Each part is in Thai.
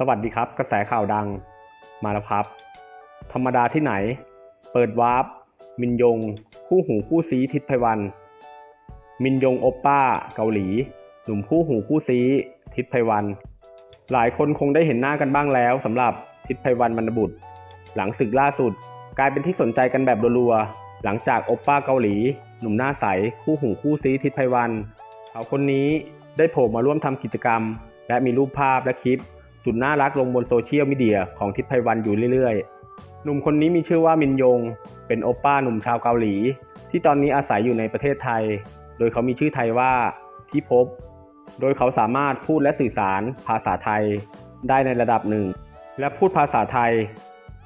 สวัสดีครับ กระแสข่าวดังมาแล้วครับ ธรรมดาที่ไหน เปิดวาร์ปมินยง คู่หูคู่ซีทิศไพวัน มินยงโอปป้า เกาหลี หนุ่มคู่หูคู่ซีทิศไพวัน หลายคนคงได้เห็นหน้ากันบ้างแล้วสำหรับทิศไพวันวรรบุตร หลังศึกล่าสุด กลายเป็นที่สนใจกันแบบรัวๆหลังจากโอปป้าเกาหลี หนุ่มหน้าใส คู่หูคู่ซีทิศไพวันเขาคนนี้ได้โผล่มาร่วมทำกิจกรรม และมีรูปภาพและคลิป สุดน่ารักลงบนโซเชียลมีเดียของทิศไพวันอยู่เรื่อยๆ หนุ่มคนนี้มีชื่อว่ามินยง เป็นโอปป้าหนุ่มชาวเกาหลี ที่ตอนนี้อาศัยอยู่ในประเทศไทย โดยเขามีชื่อไทยว่าที่พบ โดยเขาสามารถพูดและสื่อสารภาษาไทยได้ในระดับหนึ่ง และพูดภาษาไทย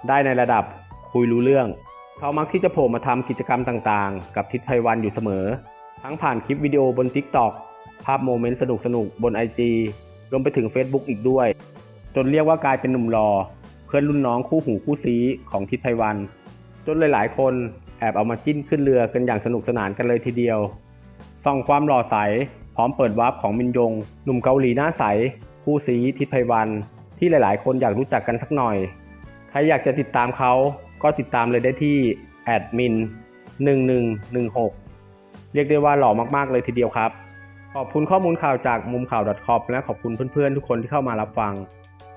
ได้ในระดับคุยรู้เรื่อง เขามักที่จะโผล่มาทำกิจกรรมต่างๆ กับทิศไพวันอยู่เสมอ ทั้งผ่านคลิปวิดีโอบน TikTok ภาพโมเมนต์สนุกๆ บน IG รวมไปถึง Facebook อีกด้วย จนเรียกว่ากลายเป็นหนุ่มรอ เพื่อนรุ่นน้องคู่หูคู่ซีของทิศไพวัน จนหลายๆ คนแอบเอามาจิ้นขึ้นเรือกันอย่างสนุกสนานกันเลยทีเดียวส่องความหล่อใส พร้อมเปิดวาร์ปของมินยง หนุ่มเกาหลีหน้าใส คู่ซีทิศไพวัน ที่หลายๆ คนอยากรู้จักกันสักหน่อย ใครอยากจะติดตามเขาก็ติดตามเลยได้ที่แอดมิน1116 เรียกได้ว่าหล่อมากๆเลยทีเดียวครับ ขอบคุณข้อมูลข่าวจากมุมข่าว .com และขอบคุณเพื่อนๆ ทุกคนที่เข้ามารับฟัง